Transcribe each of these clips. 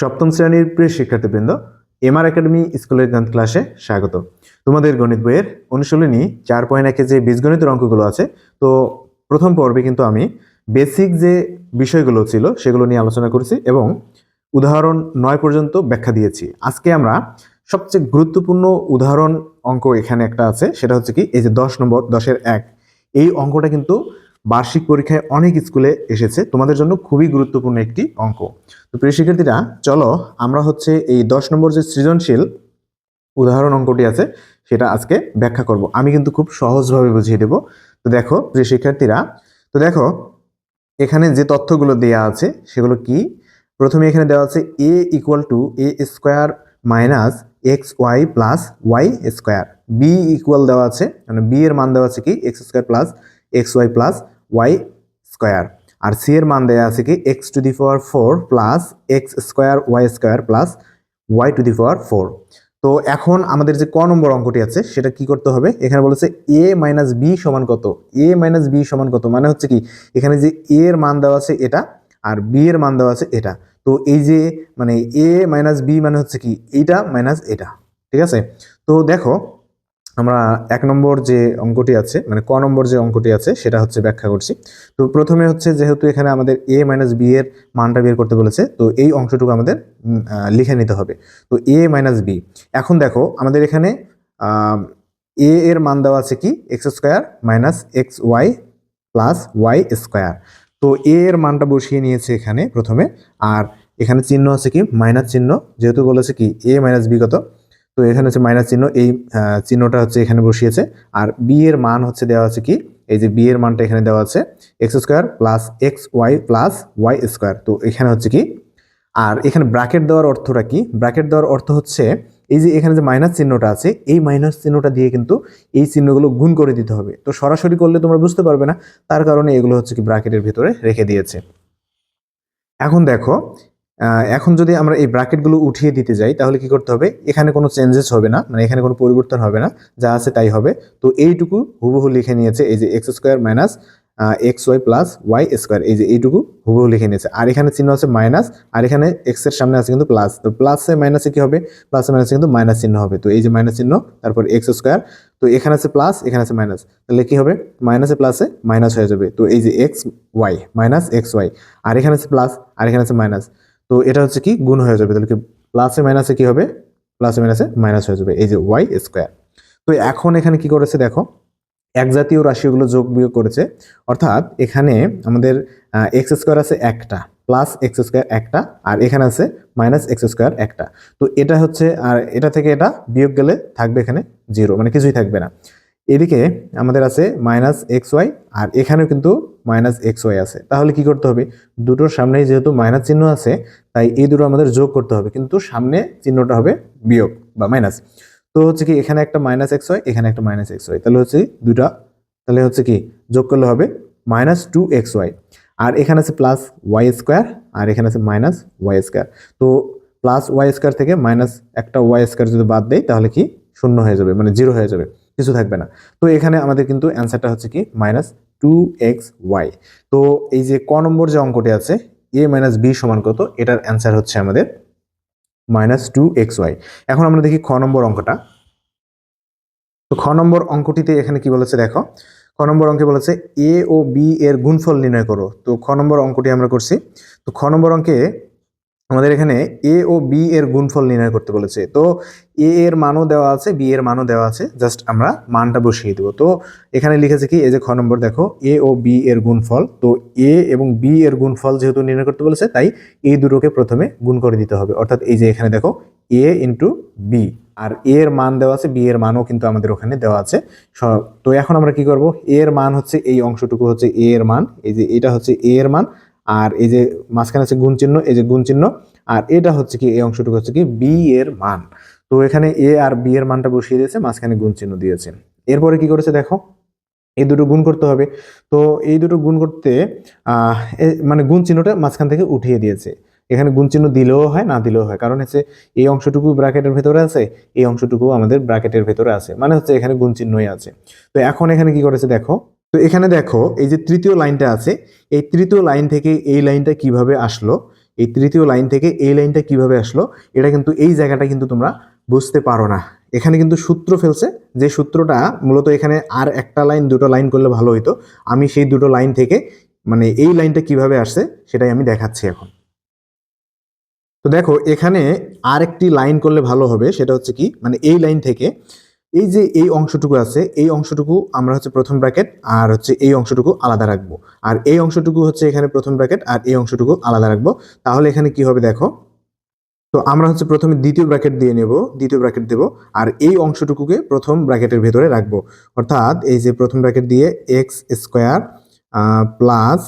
সপ্তম শ্রেণির প্রিয় শিক্ষার্থীবৃন্দ এমআর একাডেমি স্কুলের গণিত ক্লাসে স্বাগত। তোমাদের গণিত বইয়ের অনুশীলনী চার পয়েন্ট একে যে বীজগণিতের অঙ্কগুলো আছে, তো প্রথম পর্বে কিন্তু আমি বেসিক যে বিষয়গুলো ছিল সেগুলো নিয়ে আলোচনা করেছি এবং উদাহরণ নয় পর্যন্ত ব্যাখ্যা দিয়েছি। আজকে আমরা সবচেয়ে গুরুত্বপূর্ণ উদাহরণ অঙ্ক এখানে একটা আছে, সেটা হচ্ছে কি, এই যে দশ নম্বর, দশের এক, এই অঙ্কটা কিন্তু বার্ষিক পরীক্ষায় অনেক স্কুলে এসেছে। তোমাদের জন্য খুবই গুরুত্বপূর্ণ একটি অঙ্ক। তো প্রিয় শিক্ষার্থীরা, চলো আমরা হচ্ছে এই দশ নম্বর যে সৃজনশীল উদাহরণ অঙ্কটি আছে, সেটা আজকে ব্যাখ্যা করব। আমি কিন্তু খুব সহজভাবে বুঝিয়ে দেব। তো দেখো, প্রিয় শিক্ষার্থীরা, তো দেখো, এখানে যে তথ্যগুলো দেয়া আছে, সেগুলো কি? প্রথমে এখানে দেওয়া আছে a equal to a square minus x y plus y square b equal দেওয়া আছে মানে বি এর মান দেওয়া আছে কি? X square plus x y plus y square আর সি এর মান দেওয়া আছে কি x to the power four plus x square y square plus y to the power four তো এখন আমাদের যে ক নম্বর অঙ্কটি আছে, সেটা কি করতে হবে? এখানে বলেছে এ মাইনাস বি সমান কত? এ মাইনাস বি সমান কত? মানে হচ্ছে কি, এখানে যে এ এর মান দেওয়া আছে এটা, আর বি এর মান দেওয়া আছে এটা। তো এই যে মানে এ মাইনাস বি মানে হচ্ছে কি, এইটা মাইনাস এটা। ঠিক আছে? তো দেখো আমরা এক নম্বর যে অঙ্কটি আছে মানে ক নম্বর যে অঙ্কটি আছে, সেটা হচ্ছে ব্যাখ্যা করছি। তো প্রথমে হচ্ছে যেহেতু এখানে আমাদের এ মাইনাস বি এর মানটা বের করতে বলেছে, তো এই অংশটুকু আমাদের লিখে নিতে হবে। তো এ মাইনাস বি এখন দেখো আমাদের এখানে এ এর মান দেওয়া আছে কি? X square minus x y plus y square তো এ এর মানটা বসিয়ে নিয়েছে এখানে প্রথমে, আর এখানে চিহ্ন আছে কি? মাইনাস চিহ্ন, যেহেতু বলেছে কি? এ মাইনাস বি কত? তো এখানে হচ্ছে মাইনাস চিহ্ন, এই চিহ্নটা হচ্ছে এখানে বসিয়েছে। আর বি এর মান হচ্ছে দেওয়া আছে কি? এই যে বি এর মানটা এখানে দেওয়া আছে x square plus x y plus y square তো এখানে হচ্ছে কি? আর এখানে ব্র্যাকেট দেওয়ার অর্থটা কি? ব্র্যাকেট দেওয়ার অর্থ হচ্ছে, এই যে এখানে যে মাইনাস চিহ্নটা আছে, এই মাইনাস চিহ্নটা দিয়ে কিন্তু এই চিহ্নগুলো গুণ করে দিতে হবে। তো সরাসরি করলে তোমরা বুঝতে পারবে না, তার কারণে এগুলো হচ্ছে কি ব্র্যাকেটের ভিতরে রেখে দিয়েছে। এখন দেখো এখন যদি আমরা এই ব্র্যাকেটগুলো উঠিয়ে দিতে যাই, তাহলে কি করতে হবে? এখানে কোনো চেঞ্জেস হবে না মানে এখানে কোনো পরিবর্তন হবে না, যা আছে তাই হবে। তো এইটুকু হুবহু লিখে নিয়েছে এই যে x square minus x y plus y square এই যে এইটুকু হুবহু লিখে নিয়েছে। আর এখানে চিহ্ন আছে মাইনাস আর এখানে এক্সের সামনে আছে কিন্তু প্লাস তো প্লাসে মাইনাসে কি হবে? প্লাসে মাইনাসে কিন্তু মাইনাস চিহ্ন হবে। তো এই যে মাইনাস চিহ্ন, তারপর এক্স স্কোয়ার তো এখানে আছে প্লাস এখানে আছে মাইনাস তাহলে কি হবে? মাইনাসে প্লাসে মাইনাস হয়ে যাবে। তো এই যে x y minus x y আর এখানে আছে প্লাস আর এখানে আছে মাইনাস তো এটা হচ্ছে কি? গুণ হয়ে যাবে। তাহলে কি? প্লাসে মাইনাসে কি হবে? প্লাসে মাইনাসে মাইনাস হয়ে যাবে। এই যে ওয়াই স্কোয়ার তো এখন এখানে কি করেছে দেখো? এক জাতীয় রাশিগুলো যোগ বিয়োগ করেছে। অর্থাৎ এখানে আমাদের এক্স স্কোয়ার আছে একটা প্লাস এক্স স্কোয়ার একটা, আর এখানে আছে মাইনাস এক্স স্কোয়ার একটা। তো এটা হচ্ছে, আর এটা থেকে এটা বিয়োগ গেলে থাকবে এখানে জিরো মানে কিছুই থাকবে না। এদিকে আমাদের আছে মাইনাস এক্স ওয়াই আর এখানেও কিন্তু মাইনাস এক্স ওয়াই আছে। তাহলে কি করতে হবে? দুটোর সামনেই যেহেতু মাইনাস চিহ্ন আছে, তাই এই দুটো আমাদের যোগ করতে হবে। কিন্তু সামনে চিহ্নটা হবে বিয়োগ বা মাইনাস তো হচ্ছে কি, এখানে একটা মাইনাস এক্স ওয়াই এখানে একটা মাইনাস এক্স ওয়াই তাহলে হচ্ছে দুটা তাহলে হচ্ছে কি, যোগ করলে হবে মাইনাস টু এক্স ওয়াই আর এখানে আছে প্লাস ওয়াই স্কোয়ার আর এখানে আছে মাইনাস ওয়াই স্কোয়ার তো প্লাস ওয়াই স্কোয়ার থেকে মাইনাস একটা ওয়াই স্কোয়ার যদি বাদ দেয় তাহলে কি, শূন্য হয়ে যাবে মানে জিরো হয়ে যাবে। কিছু থাকবে না। তো এখানে আমাদের কিন্তু অ্যান্সারটা হচ্ছে কি মাইনাস টু এক্স ওয়াই তো এই যে ক নম্বর যে অঙ্কটি আছে এ মাইনাস বি সমান কত, এটার অ্যান্সার হচ্ছে আমাদের মাইনাস টু এক্স ওয়াই এখন আমরা দেখি খ নম্বর অঙ্কটা। তো খ নম্বর অঙ্কটিতে এখানে কি বলেছে দেখো, খ নম্বর অঙ্কে বলেছে এ ও বি এর গুণফল নির্ণয় করো। তো খ নম্বর অঙ্কটি আমরা করছি। তো খ নম্বর অঙ্কে আমাদের এখানে এ ও বি এর গুণফল নির্ণয় করতে বলেছে। তো এ এর মানও দেওয়া আছে বি এর মানও দেওয়া আছে। জাস্ট আমরা মানটা বসিয়ে দেবো। তো এখানে লিখেছে কি, এই যে খ নম্বর দেখো এ ও বি এর গুণফল। তো এ এবং বি এর গুণফল যেহেতু নির্ণয় করতে বলেছে, তাই এই দুটোকে প্রথমে গুণ করে দিতে হবে। অর্থাৎ এই যে এখানে দেখো এ ইন্টু বি আর এ এর মান দেওয়া আছে বি এর মানও কিন্তু আমাদের ওখানে দেওয়া আছে। তো এখন আমরা কি করব এ এর মান হচ্ছে এই অংশটুকু হচ্ছে এ এর মান। এই যে এটা হচ্ছে এ এর মান। আর এই যে মাঝখানে আছে গুণ চিহ্ন, এই যে গুণ চিহ্ন, আর এটা হচ্ছে কি, এই অংশটুকু হচ্ছে কি বি এর মান। তো এখানে এ আর বি এর মানটা বসিয়ে দিয়েছে, মাঝখানে গুণ চিহ্ন দিয়েছে। এরপরে কি করেছে দেখো, এই দুটো গুণ করতে হবে। তো এই দুটো গুণ করতে মানে গুণ চিহ্নটা মাঝখান থেকে উঠিয়ে দিয়েছে। এখানে গুণ চিহ্ন দিলেও হয়, না দিলেও হয়। কারণ হচ্ছে, এই অংশটুকু ব্র্যাকেটের ভেতরে আছে, এই অংশটুকু আমাদের ব্র্যাকেটের ভেতরে আছে। মানে হচ্ছে এখানে গুণ চিহ্নই আছে। তো এখন এখানে কি করেছে দেখো তো এখানে দেখো, এই যে তৃতীয় লাইনটা আছে, এই তৃতীয় লাইন থেকে এই লাইনটা কীভাবে আসলো, এই তৃতীয় লাইন থেকে এই লাইনটা কীভাবে আসলো, এটা কিন্তু এই জায়গাটা কিন্তু তোমরা বুঝতে পারো না। এখানে কিন্তু সূত্র ফেলছে, যে সূত্রটা মূলত এখানে আর একটা লাইন, দুটো লাইন করলে ভালো হইতো। আমি সেই দুটো লাইন থেকে মানে এই লাইনটা কীভাবে আসছে, সেটাই আমি দেখাচ্ছি এখন। তো দেখো, এখানে আর একটি লাইন করলে ভালো হবে, সেটা হচ্ছে কি মানে এই লাইন থেকে এই যে এই অংশটুকু আছে, এই অংশটুকু আমরা হচ্ছে প্রথম ব্র্যাকেট আর হচ্ছে এই অংশটুকু আলাদা রাখব। আর এই অংশটুকু হচ্ছে এখানে প্রথম ব্র্যাকেট আর এই অংশটুকু আলাদা রাখব। তাহলে এখানে কি হবে দেখো? তো আমরা হচ্ছে প্রথমে দ্বিতীয় ব্র্যাকেট দিয়ে নেব, দ্বিতীয় ব্র্যাকেট দেব আর এই অংশটুকুকে প্রথম ব্র্যাকেটের ভেতরে রাখব। অর্থাৎ এই যে প্রথম ব্র্যাকেট দিয়ে x square plus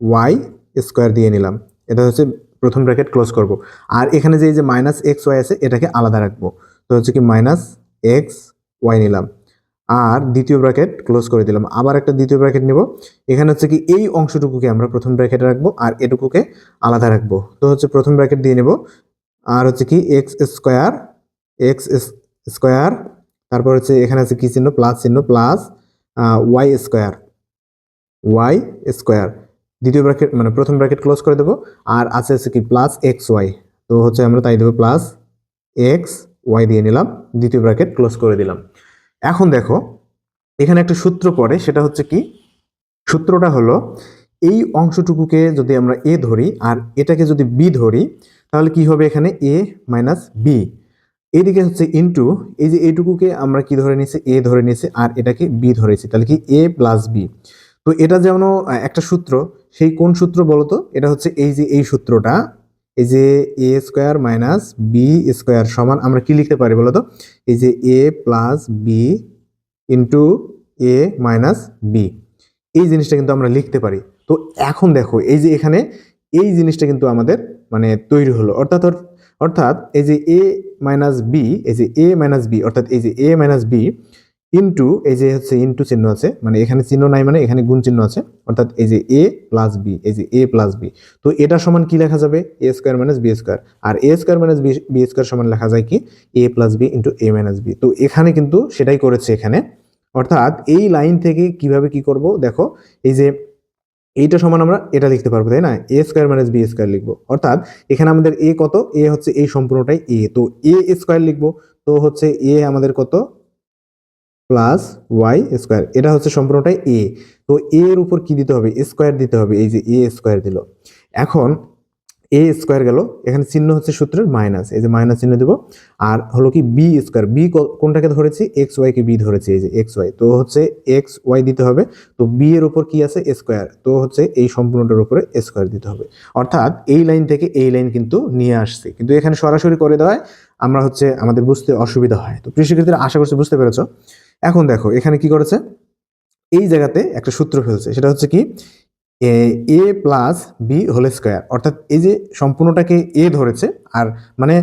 y square দিয়ে নিলাম। এটা হচ্ছে প্রথম ব্র্যাকেট ক্লোজ করব। আর এখানে যে এই যে মাইনাস এক্স ওয়াই আছে, এটাকে আলাদা রাখব। তো হচ্ছে কি মাইনাস এক্স ওয়াই নিলাম। আর দ্বিতীয় ব্র্যাকেট ক্লোজ করে দিলাম। আবার একটা দ্বিতীয় ব্র্যাকেট নেব। এখানে হচ্ছে কি এই অংশটুকুকে আমরা প্রথম ব্র্যাকেটে রাখব আর এটুকুকে আলাদা রাখব। তো হচ্ছে প্রথম ব্র্যাকেট দিয়ে নেব। আর হচ্ছে কি এক্স স্কোয়ার এক্স স্কোয়ার তারপর হচ্ছে এখানে আছে কি চিহ্ন? প্লাস চিহ্ন plus y square y square দ্বিতীয় ব্র্যাকেট মানে প্রথম ব্র্যাকেট ক্লোজ করে দেবো। আর আছে হচ্ছে কি প্লাস এক্স ওয়াই তো হচ্ছে আমরা তাই দেবো প্লাস এক্স ওয়াই দিয়ে নিলাম, দ্বিতীয় ব্র্যাকেট ক্লোজ করে দিলাম। এখন দেখো, এখানে একটা সূত্র পড়ে, সেটা হচ্ছে কি? সূত্রটা হলো, এই অংশটুকুকে যদি আমরা এ ধরি আর এটাকে যদি বি ধরি, তাহলে কি হবে এখানে? এ মাইনাস বি এইদিকে হচ্ছে ইনটু এই যে এইটুকুকে আমরা কি ধরে নিয়েছি? এ ধরে নিয়েছি আর এটাকে বি ধরেছি, তাহলে কি? এ প্লাস বি তো এটা যেমন একটা সূত্র, সেই কোন সূত্র বলতো? এটা হচ্ছে এই যে এই সূত্রটা এই যে a square minus b square সমান আমরা কি লিখতে পারি বলতো? এই যে a plus b into a minus b এই জিনিসটা কিন্তু আমরা লিখতে পারি। তো এখন দেখো, এই যে এখানে এই জিনিসটা কিন্তু আমাদের মানে তৈরি হলো। অর্থাৎ অর্থাৎ এই যে এ মাইনাস বি এই যে এ মাইনাস বি অর্থাৎ এই যে এ মাইনাস বি ইন্টু এই যে হচ্ছে ইন্টু চিহ্ন আছে মানে এখানে চিহ্ন নাই মানে এখানে গুণ চিহ্ন আছে, অর্থাৎ এই যে এ প্লাস বি এই যে এ প্লাস বি তো এটা সমান কি লেখা যাবে? A square minus b square R a square minus b square সমান লেখা যায় কি? A plus b into a minus b তো এখানে কিন্তু সেটাই করেছে এখানে। অর্থাৎ এই লাইন থেকে কীভাবে কি করব? দেখো, এই যে এইটা সমান আমরা এটা লিখতে পারব, তাই না? A square minus b square লিখব। অর্থাৎ এখানে আমাদের এ কত? এ হচ্ছে এই সম্পূর্ণটাই এ তো এ স্কোয়ার লিখব। তো হচ্ছে এ আমাদের কত? Plus y square. এটা হচ্ছে সম্পূর্ণটাই এ তো এ এর উপর কি দিতে হবে? স্কোয়ার দিতে হবে। এই যে এ স্কোয়ার দিল। এখন এ স্কোয়ার গেল। এখানে চিহ্ন হচ্ছে সূত্রের মাইনাস। এই যে মাইনাস চিহ্ন দেবো। আর হলো কি বি স্কোয়ার। বি কোনটাকে ধরেছি? এক্স ওয়াইকে বি ধরেছি। এই যে এক্স ওয়াই তো হচ্ছে এক্স ওয়াই দিতে হবে। তো বি এর উপর কি আছে? স্কোয়ার। তো হচ্ছে এই সম্পূর্ণটার উপরে স্কোয়ার দিতে হবে। অর্থাৎ এই লাইন থেকে এই লাইন কিন্তু নিয়ে আসছে। কিন্তু এখানে সরাসরি করে দেওয়ায় আমরা হচ্ছে আমাদের বুঝতে অসুবিধা হয়। তো শিক্ষার্থীরা আশা করছি বুঝতে পেরেছ। এখন দেখো, এখানে কি করেছে? এই জায়গাতে একটা সূত্র ফেলছে, সেটা হচ্ছে কি, a plus b whole square. অর্থাৎ এই যে সম্পূর্ণটাকে এ ধরেছে, আর মানে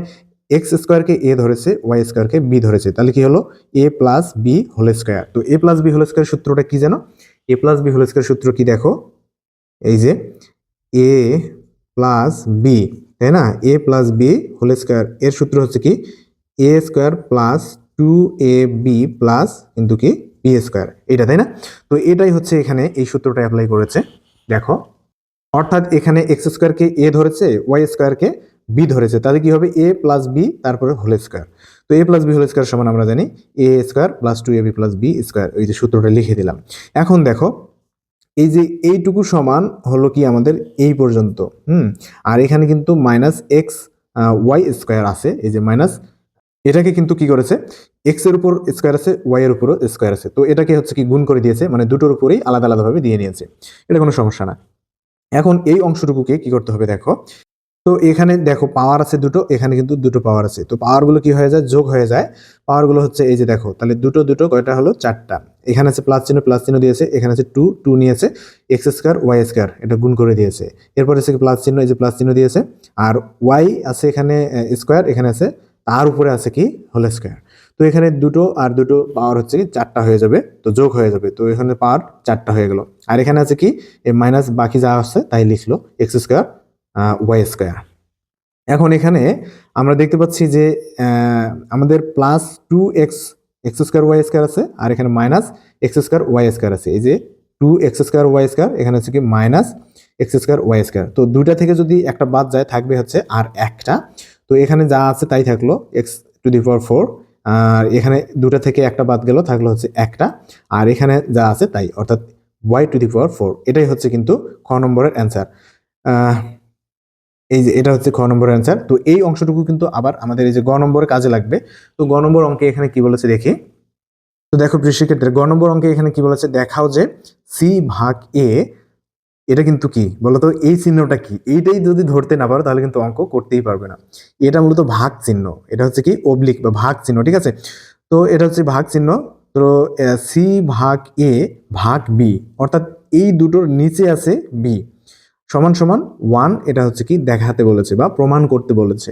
এক্স স্কোয়ারকে এ ধরেছে, ওয়াই স্কোয়ারকে বি ধরেছে, তাহলে কি হলো? A plus b whole square. তো a plus b whole square সূত্রটা কি জানো? A plus b whole square সূত্র কি দেখো? এই যে এ প্লাস বি, তাই না? A plus b whole square. এর সূত্র হচ্ছে কি? A square plus two a b plus কিন্তু কি? বি স্কোয়ার এটা তাই না? তো এটাই হচ্ছে এখানে এই সূত্রটা অ্যাপ্লাই করেছে। দেখো, অর্থাৎ এখানে এক্স স্কোয়ারকে এ ধরেছে ওয়াই স্কোয়ারকে বি ধরেছে। তাহলে কি হবে? এ প্লাস বি তারপরে হোল স্কোয়ার তো a plus b whole square সমান আমরা জানি a square plus two a b plus b square এই যে সূত্রটা লিখে দিলাম। এখন দেখো, এই যে এইটুকু সমান হলো কি আমাদের এই পর্যন্ত, হুম? আর এখানে কিন্তু মাইনাস এক্স ওয়াই স্কোয়ার আছে। এই যে মাইনাস এটাকে কিন্তু কি করেছে? এক্সের উপর স্কোয়ার আছে ওয়াই এর উপরও স্কোয়ার আছে। তো এটাকে হচ্ছে কি গুণ করে দিয়েছে মানে দুটোর উপরেই আলাদা আলাদাভাবে দিয়ে নিয়েছে। এটা কোনো সমস্যা না। এখন এই অংশটুকুকে কি করতে হবে দেখো? তো এখানে দেখো পাওয়ার আছে দুটো, এখানে কিন্তু দুটো পাওয়ার আছে। তো পাওয়ারগুলো কি হয়ে যায়? যোগ হয়ে যায়। পাওয়ারগুলো হচ্ছে এই যে দেখো, তাহলে দুটো দুটো কয়টা হলো? চারটা। এখানে আছে প্লাস চিহ্ন প্লাস চিহ্ন দিয়েছে। এখানে আছে টু টু নিয়েছে। এক্স স্কোয়ার ওয়াই স্কোয়ার এটা গুণ করে দিয়েছে। এরপর আছে প্লাস চিহ্ন? এই যে প্লাস চিহ্ন দিয়েছে। আর ওয়াই আছে এখানে স্কোয়ার এখানে আছে তার উপরে আছে কি হোল স্কোয়ার। তো এখানে দুটো আর দুটো পাওয়ার হচ্ছে কি চারটা হয়ে যাবে, তো যোগ হয়ে যাবে। তো এখানে পাওয়ার চারটা হয়ে গেল। আর এখানে আছে কি মাইনাস বাকি যা আছে তাই লিখলো এক্স স্কোয়ার ওয়াই স্কোয়ার এখন এখানে আমরা দেখতে পাচ্ছি যে আমাদের plus two x x square y square আছে, আর এখানে minus x square y square আছে। এই যে two x square y square এখানে হচ্ছে কি minus x square y square তো দুইটা থেকে যদি একটা বাদ যায়, থাকবে হচ্ছে আর একটা। তো এখানে যা আছে তাই থাকল x to the power four আর এখানে দুটা থেকে একটা বাদ গেল, থাকল হচ্ছে একটা, আর এখানে যা আছে তাই, অর্থাৎ y to the power four এটাই হচ্ছে কিন্তু খ নম্বরের অ্যান্সার এই যে এটা হচ্ছে খ নম্বরের অ্যান্সার তো এই অংশটুকু কিন্তু আবার আমাদের এই যে গ নম্বরে কাজে লাগবে, তো গ নম্বর অঙ্কে এখানে কি বলেছে দেখি, তো দেখো কৃষিক্ষেত্রে গ নম্বর অঙ্কে এখানে কি বলেছে, দেখাও যে সি ভাগ এ এটা কিন্তু কি? বলতো এই চিহ্নটা কি? এইটাই যদি ধরতে না পারো তাহলে কিন্তু অঙ্ক করতেই পারবে না। এটা মূলত ভাগ চিহ্ন। এটা হচ্ছে কি? অবলিক বা ভাগ চিহ্ন ঠিক আছে? তো এটা হচ্ছে ভাগ চিহ্ন। তো সি ভাগ এ ভাগ বি অর্থাৎ এই দুটোর নিচে আছে বি সমান সমান ওয়ান এটা হচ্ছে কি? দেখাতে বলেছে বা প্রমাণ করতে বলেছে।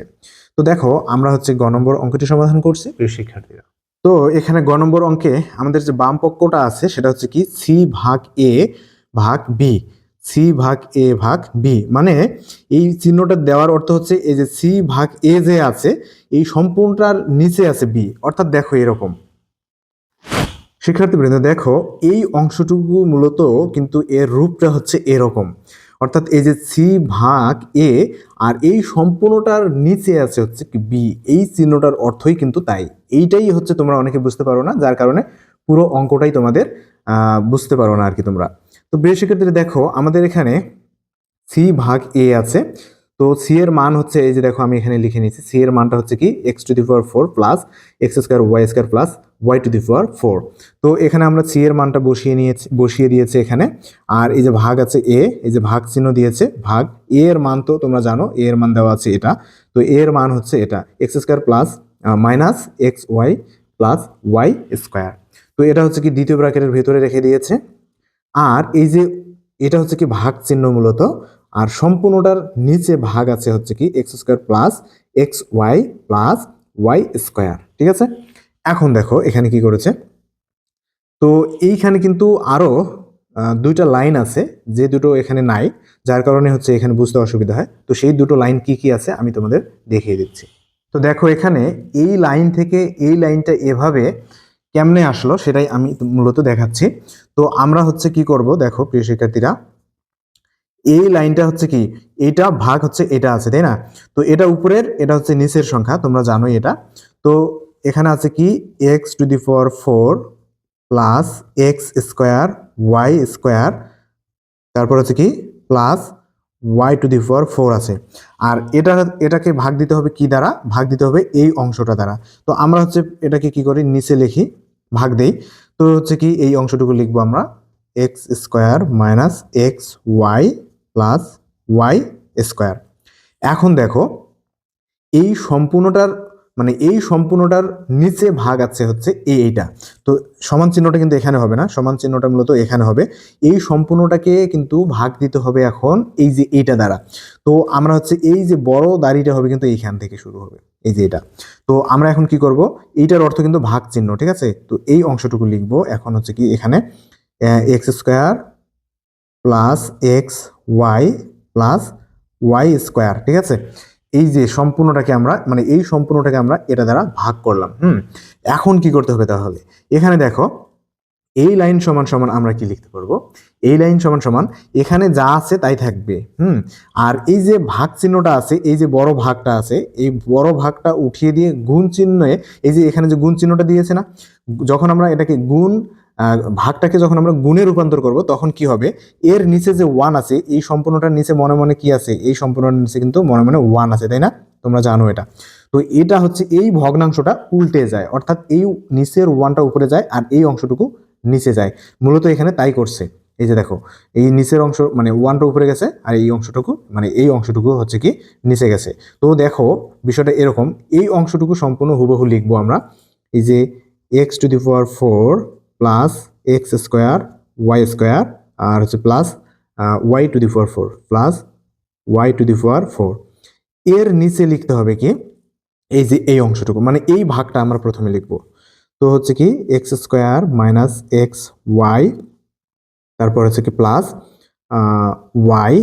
তো দেখো আমরা হচ্ছে গ নম্বর অঙ্কটি সমাধান করছি। প্রিয় শিক্ষার্থীরা। তো এখানে গ নম্বর অঙ্কে আমাদের যে বাম পক্ষটা আছে সেটা হচ্ছে কি? সি ভাগ এ ভাগ বি সি ভাগ এ ভাগ বি। মানে এই চিহ্নটা দেওয়ার অর্থ হচ্ছে এই যে সি ভাগ এ যে আছে, এই সম্পূর্ণটার নিচে আছে বি। অর্থাৎ দেখো এরকম। শিক্ষার্থীবৃন্দ, দেখো, এই অংশটুকু মূলত কিন্তু এর রূপটা হচ্ছে এরকম। অর্থাৎ এই যে সি ভাগ এ আর এই সম্পূর্ণটার নিচে আছে হচ্ছে কি বি। এই চিহ্নটার অর্থই কিন্তু তাই। এইটাই হচ্ছে তোমরা অনেকে বুঝতে পারো না, যার কারণে পুরো অঙ্কটাই তোমাদের বুঝতে পারো না আর কি তোমরা। তো বেশ শিক্ষার্থীরা দেখো, আমাদের এখানে সি ভাগ এ আছে। তো সি এর মান হচ্ছে এই যে দেখো, আমি এখানে লিখে নিয়েছি সি এর মানটা হচ্ছে কি? X to the power four plus x square y square plus y to the power four তো এখানে আমরা সি এর মানটা বসিয়ে নিয়েছি, বসিয়ে দিয়েছে এখানে। আর এই যে ভাগ আছে এ এই যে ভাগ চিহ্ন দিয়েছে, ভাগ এ এর মান তো তোমরা জানো এ এর মান দেওয়া আছে এটা। তো এ এর মান হচ্ছে এটা x square plus minus x y plus y square তো এটা হচ্ছে কি দ্বিতীয় ব্র্যাকেটের ভেতরে রেখে দিয়েছে। আর এই যে এটা হচ্ছে কি ভাগ চিহ্ন মূলত, আর সম্পূর্ণটার নিচে ভাগ আছে হচ্ছে কি x square plus x y plus y square ঠিক আছে? এখন দেখো এখানে কি করেছে? তো এইখানে কিন্তু আরও দুইটা লাইন আছে, যে দুটো এখানে নাই, যার কারণে হচ্ছে এখানে বুঝতে অসুবিধা হয়। তো সেই দুটো লাইন কি কি আছে আমি তোমাদের দেখিয়ে দিচ্ছি। তো দেখো এখানে এই লাইন থেকে এই লাইনটা এভাবে কেমনে আসলো সেটাই আমি মূলত দেখাচ্ছি। তো আমরা হচ্ছে কি করব? দেখো, প্রিয় শিক্ষার্থীরা, এই লাইনটা হচ্ছে কি? এটা ভাগ হচ্ছে, এটা আছে, তাই না? তো এটা উপরের, এটা হচ্ছে নিচের সংখ্যা, তোমরা জানোই এটা। তো এখানে আছে কি? X to the power four plus x square y square তারপর হচ্ছে কি? Plus y to the power four আছে। আর এটা, এটাকে ভাগ দিতে হবে কি দ্বারা? ভাগ দিতে হবে এই অংশটা দ্বারা। তো আমরা হচ্ছে এটাকে কি করি? নিচে লিখি, ভাগ দেই। তো হচ্ছে কি এই অংশটুকু লিখব আমরা x square minus x y plus y square এখন দেখো, এই সম্পূর্ণটার মানে এই সম্পূর্ণটার নিচে ভাগ আছে হচ্ছে এই এইটা। তো সমান চিহ্নটা কিন্তু এখানে হবে না, সমান চিহ্নটা মূলত এখানে হবে। এই সম্পূর্ণটাকে কিন্তু ভাগ দিতে হবে এখন এই যে এইটা দ্বারা। তো আমরা হচ্ছে এই যে বড় দাড়িটা হবে কিন্তু এইখান থেকে শুরু হবে। এই যে এটা। তো আমরা এখন কি করব? এইটার অর্থ কিন্তু ভাগ চিহ্ন, ঠিক আছে? তো এই অংশটুকু লিখব। এখন হচ্ছে কি এখানে x square plus x y plus y square ঠিক আছে? এই যে সম্পূর্ণটাকে আমরা মানে এই সম্পূর্ণটাকে আমরা এটা দ্বারা ভাগ করলাম, হুম? এখন কি করতে হবে তাহলে? এখানে দেখো এই লাইন সমান সমান আমরা কি লিখতে পারব? এই লাইন সমান সমান এখানে যা আছে তাই থাকবে, হুম? আর এই যে ভাগ চিহ্নটা আছে, এই যে বড় ভাগটা আছে, এই বড় ভাগটা উঠিয়ে দিয়ে গুণ চিহ্নে, এই যে এখানে যে গুণ চিহ্নটা দিয়েছে না, যখন আমরা এটাকে গুণ ভাগটাকে যখন আমরা গুণে রূপান্তর করব, তখন কি হবে? এর নিচে যে ওয়ান আছে, এই সম্পূর্ণটার নিচে মনে মনে কি আছে? এই সম্পূর্ণটার নিচে কিন্তু মনে মনে ওয়ান আছে, তাই না? তোমরা জানো এটা। তো এটা হচ্ছে এই ভগ্নাংশটা উল্টে যায়, অর্থাৎ এই নিচের ওয়ানটা উপরে যায়, আর এই অংশটুকু নিচে যায়। মূলত এখানে তাই করছে। এই যে দেখো, এই নিচের অংশ মানে ওয়ানটা উপরে গেছে আর এই অংশটুকু মানে এই অংশটুকু হচ্ছে কি নিচে গেছে। তো দেখো, বিষয়টা এরকম, এই অংশটুকু সম্পূর্ণ হুবহু লিখব আমরা। এই যে x to the power four plus x square y square আর হচ্ছে plus y to the power four plus y to the power four এর নিচে লিখতে হবে কি, এই যে এই অংশটুকু মানে এই ভাগটা আমরা প্রথমে লিখব। তো হচ্ছে কি x square minus x y, তারপর হচ্ছে কি প্লাস ওয়াই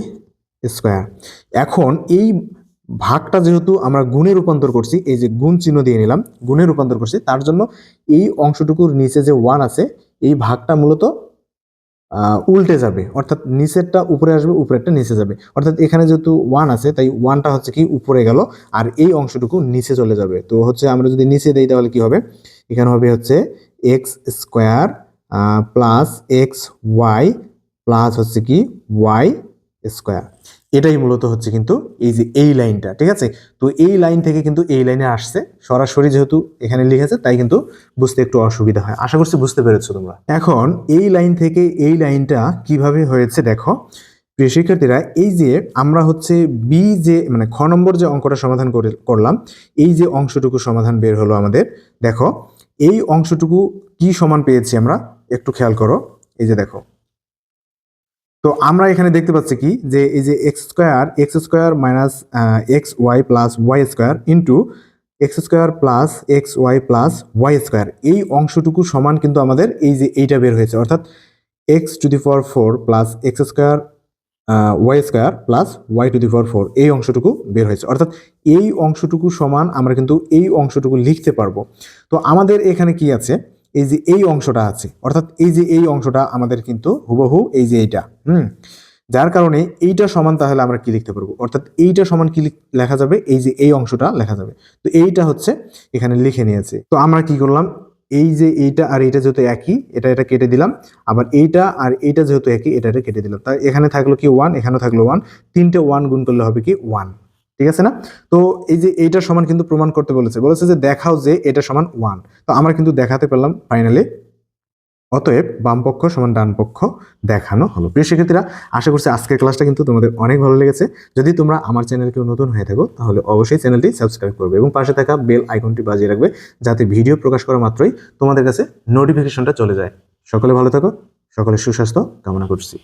স্কোয়ার। এখন এই ভাগটা যেহেতু আমরা গুণে রূপান্তর করছি, এই যে গুণ চিহ্ন দিয়ে নিলাম, গুণে রূপান্তর করছি, তার জন্য এই অংশটুকুর নিচে যে ওয়ান আছে, এই ভাগটা মূলত উল্টে যাবে। অর্থাৎ নিচেরটা উপরে আসবে, উপরেরটা নিচে যাবে। অর্থাৎ এখানে যেহেতু ওয়ান আছে, তাই ওয়ানটা হচ্ছে কি উপরে গেল, আর এই অংশটুকু নিচে চলে যাবে। তো হচ্ছে আমরা যদি নিচে দেই তাহলে কি হবে? এখানে হবে হচ্ছে x square plus x y plus হচ্ছে কি ওয়াই স্কোয়ার এটাই মূলত হচ্ছে কিন্তু এই যে এই লাইনটা, ঠিক আছে? তো এই লাইন থেকে কিন্তু এই লাইনে আসছে। সরাসরি যেহেতু এখানে লিখেছে, তাই কিন্তু বুঝতে একটু অসুবিধা হয়। আশা করছি বুঝতে পেরেছ তোমরা। এখন এই লাইন থেকে এই লাইনটা কীভাবে হয়েছে দেখো। প্রিয় শিক্ষার্থীরা, এই যে আমরা হচ্ছে বি যে মানে খ নম্বর যে অঙ্কটা সমাধান করে, করলাম, এই যে অংশটুকু সমাধান বের হলো আমাদের। দেখো এই অংশটুকু কি সমান পেয়েছি আমরা? একটু খেয়াল করো। এই যে দেখো। তো আমরা এখানে দেখতে পাচ্ছি কি? যে এই যে x square x square minus x y plus y square into x square plus x y plus y square এই অংশটুকু সমান কিন্তু আমাদের এই যে এইটা বের হয়েছে। অর্থাৎ x to the power four plus x square y square plus y to the power four এই অংশটুকু বের হয়েছে। অর্থাৎ এই অংশটুকু সমান আমরা কিন্তু এই অংশটুকু লিখতে পারব। তো আমাদের এখানে কি আছে? এই যে এই অংশটা আছে। অর্থাৎ এই যে এই অংশটা আমাদের কিন্তু হুবহু এই যে এইটা। হুম? যার কারণে এইটা সমান তাহলে আমরা কি লিখতে পারব? অর্থাৎ এইটা সমান কি লেখা যাবে? এই যে এই অংশটা লেখা যাবে। তো এইটা হচ্ছে এখানে লিখে নিয়েছে। তো আমরা কি করলাম? এই যে এইটা আর এইটা যেহেতু একই, এটা এটা কেটে দিলাম। আবার এইটা আর এইটা যেহেতু একই, এটা এটা কেটে দিলাম। তাই এখানে থাকল কি ওয়ান এখানে থাকল ওয়ান তিনটে ওয়ান গুণ করলে হবে কি ওয়ান ঠিক আছে না? তো এই যে এইটার সমান কিন্তু প্রমাণ করতে বলেছে। বলেছে যে দেখাও যে এটা সমান ওয়ান তো আমরা কিন্তু দেখাতে পারলাম ফাইনালি অতএব বাম পক্ষ সমান ডান পক্ষ দেখানো হলো। প্রিয় শিক্ষার্থীরা, আশা করছি আজকের ক্লাসটা কিন্তু তোমাদের অনেক ভালো লেগেছে। যদি তোমরা আমার চ্যানেলকে নতুন হয়ে থাকো, তাহলে অবশ্যই চ্যানেলটি সাবস্ক্রাইব করবে এবং পাশে থাকা বেল আইকনটি বাজিয়ে রাখবে যাতে ভিডিও প্রকাশ করা মাত্রই তোমাদের কাছে নোটিফিকেশনটা চলে যায়। সকলে ভালো থাকো, সকলে সুস্বাস্থ্য, কামনা করছি।